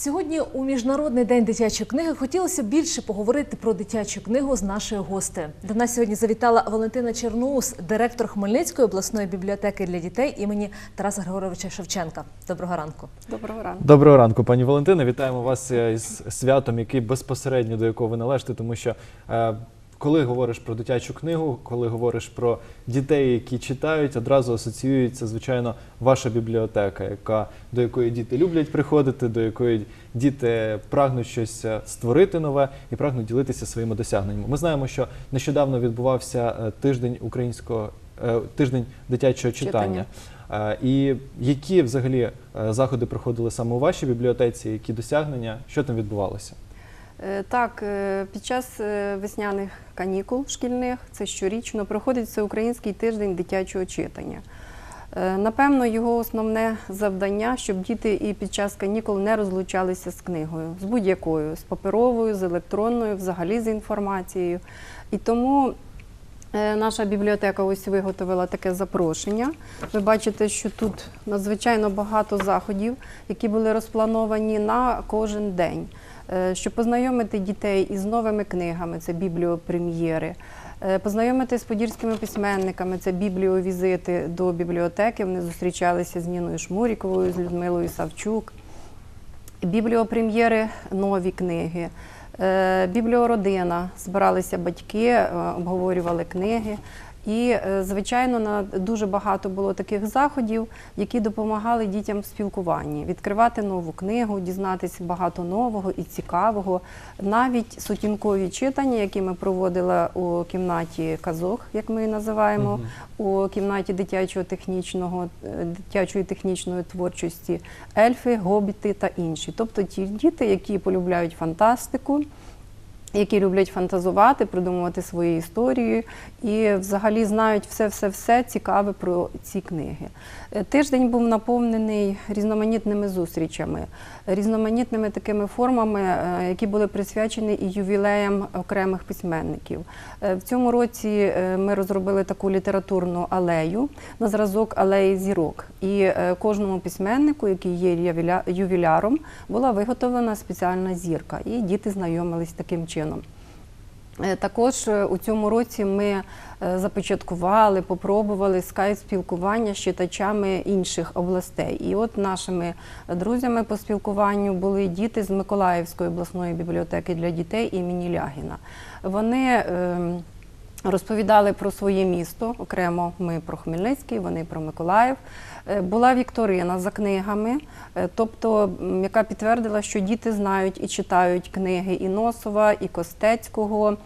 Сьогодні у міжнародний день дитячої книги хотілося б більше поговорити про дитячу книгу з нашою гостею. До нас сьогодні завітала Валентина Черноус, директор Хмельницької обласної бібліотеки для дітей імені Тараса Григоровича Шевченка. Доброго ранку. Доброго ранку. Доброго ранку, пані Валентина. Вітаємо вас е, із святом, який безпосередньо до якого ви належите, тому що е, коли говориш про дитячу книгу, коли говориш про дітей, які читають, одразу асоціюється, звичайно, ваша бібліотека, яка до якої діти люблять приходити, до якої діти прагнуть щось е, створити нове і прагнуть ділитися своїми досягненнями. Ми знаємо, що нещодавно відбувався е, тиждень українського е, тиждень дитячого читання. Е, І які взагалі заходи проходили саме у вашій бібліотеці, які досягнення, що там відбувалося? Е, Так, е, під час е, весняних канікул шкільних, це щорічно, проходить всеукраїнський тиждень дитячого читання. Напевно, його основне завдання, щоб діти і під час канікул не розлучалися з книгою, з будь-якою, з паперовою, з електронною, взагалі з інформацією. І тому наша бібліотека ось виготовила таке запрошення. Ви бачите, що тут надзвичайно багато заходів, які були розплановані на кожен день. Е, Щоб познайомити дітей із новими книгами, це бібліопрем'єри, е, познайомити з подільськими письменниками, це бібліовізити до бібліотеки. Вони зустрічалися з Ніною Шмуріковою, з Людмилою Савчук. Бібліопрем'єри нові книги. Е, Бібліородина збиралися батьки, обговорювали книги. І, е, звичайно, на дуже багато було таких заходів, які допомагали дітям в спілкуванні, відкривати нову книгу, дізнатися багато нового і цікавого. Навіть сутінкові читання, які ми проводили у кімнаті казок, як ми її називаємо, у кімнаті дитячого технічного, е, дитячої технічної творчості, ельфи, гобіти та інші. Тобто ті діти, які полюбляють фантастику. Які люблять фантазувати, придумувати свої історії і взагалі знають все-все-все цікаве про ці книги. Е, Тиждень був наповнений різноманітними зустрічами, різноманітними такими формами, е, які були присвячені і ювілеям окремих письменників. Е, В цьому році ми розробили таку літературну алею на зразок алеї зірок. І кожному письменнику, який є ювіляром, була виготовлена спеціальна зірка, і діти знайомились таким чином. Е, Також е, у цьому році ми е, започаткували, попробували скайп-спілкування з читачами інших областей. І от нашими друзями по спілкуванню були діти з Миколаївської обласної бібліотеки для дітей імені Лягіна. Вони ем, розповідали про своє місто, окремо ми про Хмельницький, вони про Миколаїв. Е, Була вікторина за книгами, е, тобто, яка підтвердила, що діти знають і читають книги і Носова, і Костецького,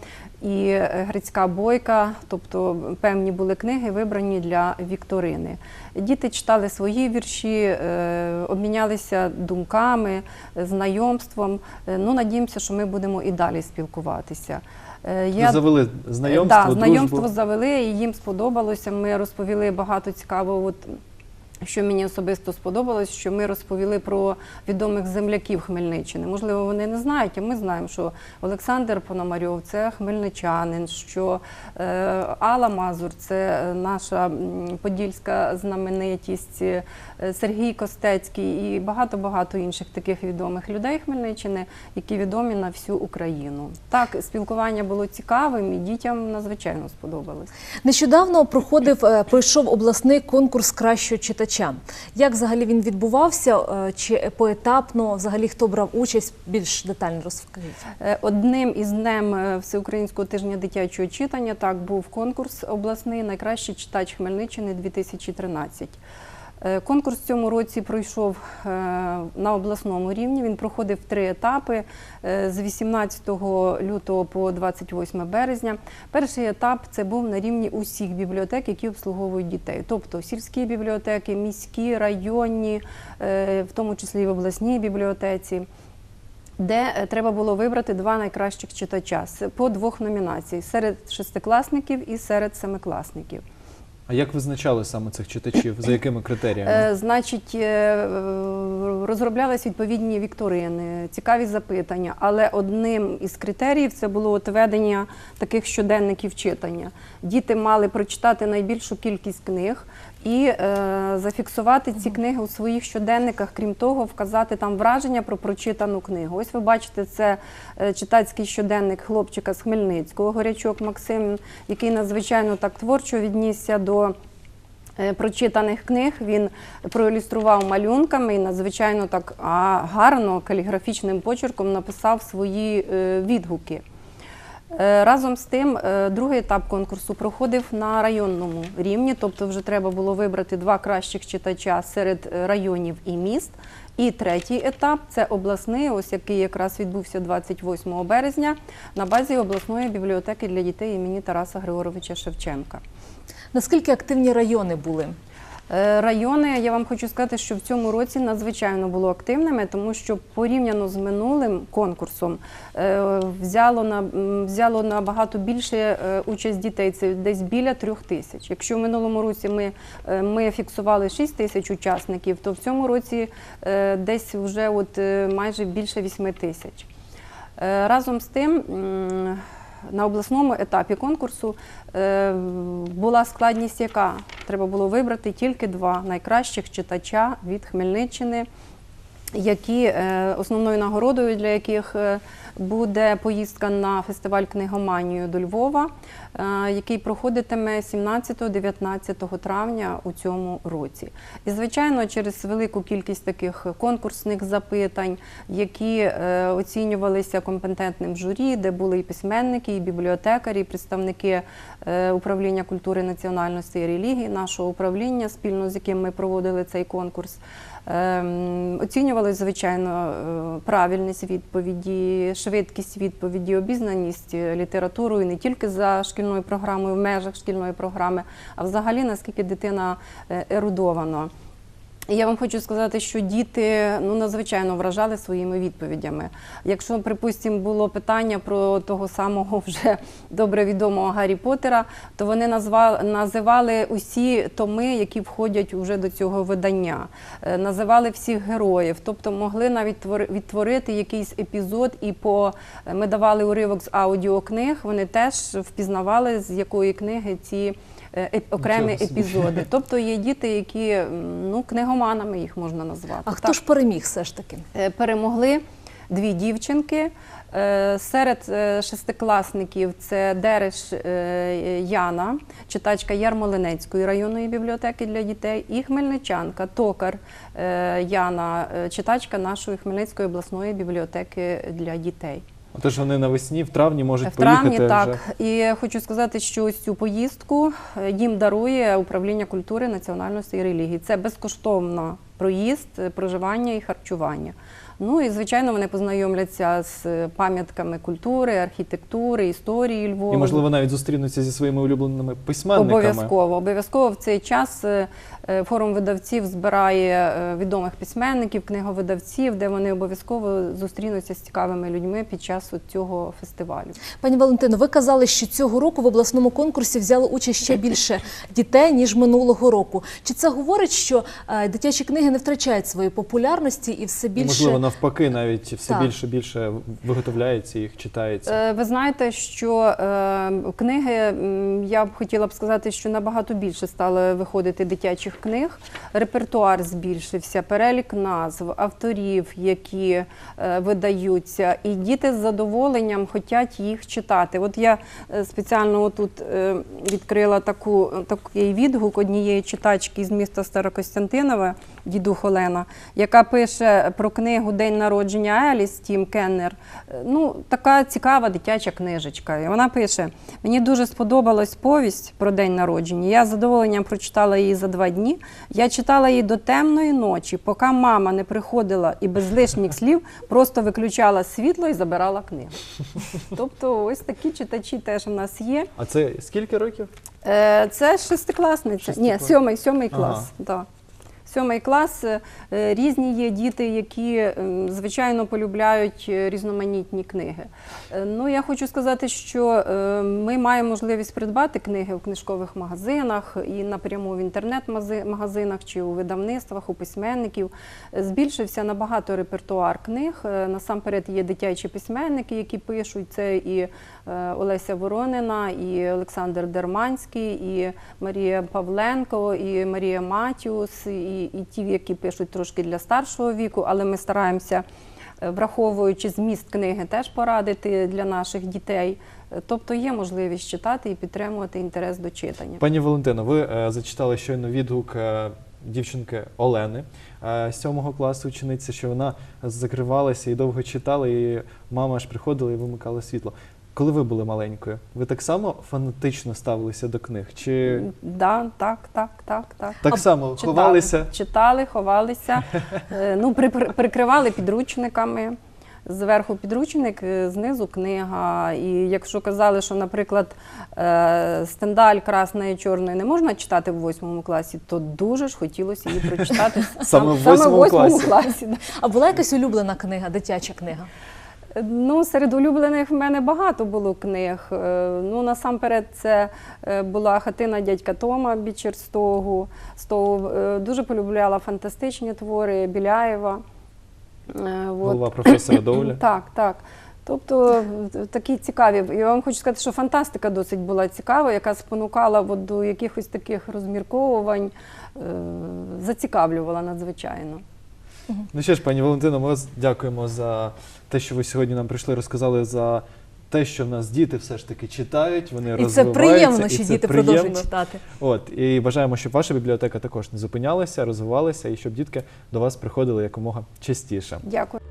і е, Грицька Бойка. Тобто певні були книги вибрані для вікторини. Діти читали свої вірші, обмінялися думками, знайомством. Ну, надіємося, що ми будемо і далі спілкуватися. Е, Ви завели знайомство, да, знайомство дружбу. завели, і їм сподобалося. Ми розповіли багато цікавого. От, що мені особисто сподобалось, що ми розповіли про відомих земляків Хмельниччини. Можливо, вони не знають, а ми знаємо, що Олександр Пономарьов це хмельничанин, що е, Алла Мазур це е, наша подільська знаменитість, е, Сергій Костецький і багато-багато інших таких відомих людей Хмельниччини, які відомі на всю Україну. Так, спілкування було цікавим і дітям надзвичайно сподобалось. Нещодавно проходив пройшов обласний конкурс кращого читача. Як взагалі він відбувався? Е, Чи поетапно взагалі хто брав участь? Більш детально розкажіть. Е, Одним із днем е, Всеукраїнського тижня дитячого читання так був конкурс обласний Найкращий читач Хмельниччини 2013. Е, Конкурс в цьому році пройшов е, на обласному рівні. Він проходив три етапи е, з 18 лютого по 28 березня. Перший етап це був на рівні усіх бібліотек, які обслуговують дітей, тобто сільські бібліотеки, міські, районні, в тому числі і в обласній бібліотеці де треба було вибрати два найкращих читача по двох номінацій серед шестикласників і серед семикласників. А як визначали саме цих читачів? За якими критеріями? Е, значить, е, розроблялись відповідні вікторини, цікаві запитання, але одним із критеріїв це було от ведення таких щоденників читання. Діти мали прочитати найбільшу кількість книг і е, зафіксувати ці книги у своїх щоденниках, крім того, вказати там враження про прочитану книгу. Ось ви бачите, це е, читацький щоденник хлопчика з Хмельницького, Горячок Максим, який надзвичайно так творчо віднісся до. е, Прочитаних книг він проілюстрував малюнками і надзвичайно так гарно каліграфічним почерком написав свої е, відгуки. Е, Разом з тим, е, другий етап конкурсу проходив на районному рівні, тобто вже треба було вибрати два кращих читача серед е, районів і міст. І третій етап це обласний, ось який якраз відбувся 28 березня на базі обласної бібліотеки для дітей імені Тараса Григоровича Шевченка. Наскільки активні райони були? Е, Райони, я вам хочу сказати, що в цьому році надзвичайно було активними, тому що порівняно з минулим конкурсом е, взяло на взяло набагато більше е, участь дітей. Це десь біля трьох тисяч. Якщо в минулому році ми, ми фіксували 6 тисяч учасників, то в цьому році десь вже от майже більше 8 тисяч. Разом з тим, на обласному етапі конкурсу е, була складність, яка треба було вибрати тільки два найкращих читача від Хмельниччини, які е, основною нагородою для яких е, буде поїздка на фестиваль книгоманію до Львова, е, який проходитиме 17-19 травня у цьому році. І звичайно, через велику кількість таких конкурсних запитань, які е, оцінювалися компетентним журі, де були і письменники, і бібліотекарі, і представники е, управління культури, національності і релігії, нашого управління, спільно з яким ми проводили цей конкурс. Ем, Оцінювали, звичайно, правильність відповіді, швидкість відповіді, обізнаність е, літературою не тільки за шкільною програмою, в межах шкільної програми, а взагалі наскільки дитина е, ерудована. Я вам хочу сказати, що діти ну надзвичайно вражали своїми відповідями. Якщо, припустимо, було питання про того самого вже добре відомого Гаррі Поттера, то вони назвали, називали усі томи, які входять вже до цього видання, Е, називали всіх героїв, тобто могли навіть твори- відтворити якийсь епізод, і по ми давали уривок з аудіокниг. Вони теж впізнавали з якої книги ці е, окремі Нічого собі. епізоди. Тобто є діти, які ну книгоманами їх можна назвати. А Так. хто ж переміг все ж таки? Е, перемогли дві дівчинки. Е, Серед е, шестикласників це Дереш е, Яна, читачка Ярмолинецької районної бібліотеки для дітей, і хмельничанка Токар е, Яна, е, читачка нашої Хмельницької обласної бібліотеки для дітей. Отож вони навесні, в травні можуть В травні поїхати так. вже. І хочу сказати, що ось цю поїздку е, їм дарує управління культури, національності і релігії. Це безкоштовно проїзд, е, проживання і харчування. Ну і звичайно, вони познайомляться з е, пам'ятками культури, архітектури, історії Львова. І, можливо, навіть зустрінуться зі своїми улюбленими письменниками. Обов'язково, обов'язково в цей час е, е, форум видавців збирає відомих письменників, книговидавців, де вони обов'язково зустрінуться з цікавими людьми під час цього фестивалю. Пані Валентино, ви казали, що цього року в обласному конкурсі взяло участь ще більше дітей ніж минулого року. Чи це говорить, що дитячі книги не втрачають своєї популярності і все більше можливо, навпаки, навіть все Так. більше більше виготовляється їх, читається. Е, Ви знаєте, що е, книги, я б хотіла б сказати, що набагато більше стало виходити дитячих книг. Репертуар збільшився, перелік назв, авторів, які е, видаються, і діти з задоволенням хочуть їх читати. От я спеціально тут відкрила таку, такий відгук однієї читачки з міста Старокостянтинове, дідух Олена, яка пише про книгу День народження Еліс Тім Кеннер. Е, Ну, така цікава дитяча книжечка. І вона пише: мені дуже сподобалась повість про день народження. Я з задоволенням прочитала її за два дні. Я читала її до темної ночі, поки мама не приходила і без лишніх слів просто виключала світло і забирала книгу. Тобто, ось такі читачі теж у нас є. А це скільки років? Е, Це шестикласниця. Ні, сьомий, сьомий Ага. клас. Да. Сьомий клас е, різні є діти, які ем, звичайно полюбляють е, різноманітні книги. Е, Ну, я хочу сказати, що ми маємо можливість придбати книги в книжкових магазинах і напряму в інтернет-магазинах чи у видавництвах, у письменників. Збільшився набагато репертуар книг. Насамперед є дитячі письменники, які пишуть. Це і Олеся Воронина, і Олександр Дерманський, і Марія Павленко, і Марія Матіус, і, і ті, які пишуть трошки для старшого віку, але ми стараємося, е, враховуючи зміст книги, теж порадити для наших дітей. Е, Тобто є можливість читати і підтримувати інтерес до читання. Пані Валентино, ви е, зачитали щойно відгук дівчинки Олени з сьомого класу учениці, що вона закривалася і довго читала, і мама аж приходила і вимикала світло. Коли ви були маленькою, ви так само фанатично ставилися до книг? Чи Да, так, так, так, так. так А само Читали, ховалися? Читали, ховалися, е, ну, при- при- прикривали підручниками. Зверху підручник, е, знизу книга. І якщо казали, що, наприклад, е, стендаль красної і чорної не можна читати в восьмому класі, то дуже ж хотілося її прочитати Саме в восьмому класі. класі. А була якась улюблена книга, дитяча книга? Ну, серед улюблених в мене багато було книг. Е, Ну, насамперед, це е, була хатина дядька Тома Бічерстогу. Стогу. Е, Дуже полюбляла фантастичні твори Біляєва. Е, от. Професора Доуля. Так, так. Тобто такі цікаві. Я вам хочу сказати, що фантастика досить була цікава, яка спонукала от до якихось таких розмірковувань, зацікавлювала надзвичайно. Ну що ж, пані Валентино, ми вас дякуємо за те, що ви сьогодні нам прийшли, розказали за те, що в нас діти все ж таки читають, вони І це розвиваються. приємно, і що це діти приємно. продовжують читати. От і бажаємо, щоб ваша бібліотека також не зупинялася, розвивалася, і щоб дітки до вас приходили якомога частіше. Дякую.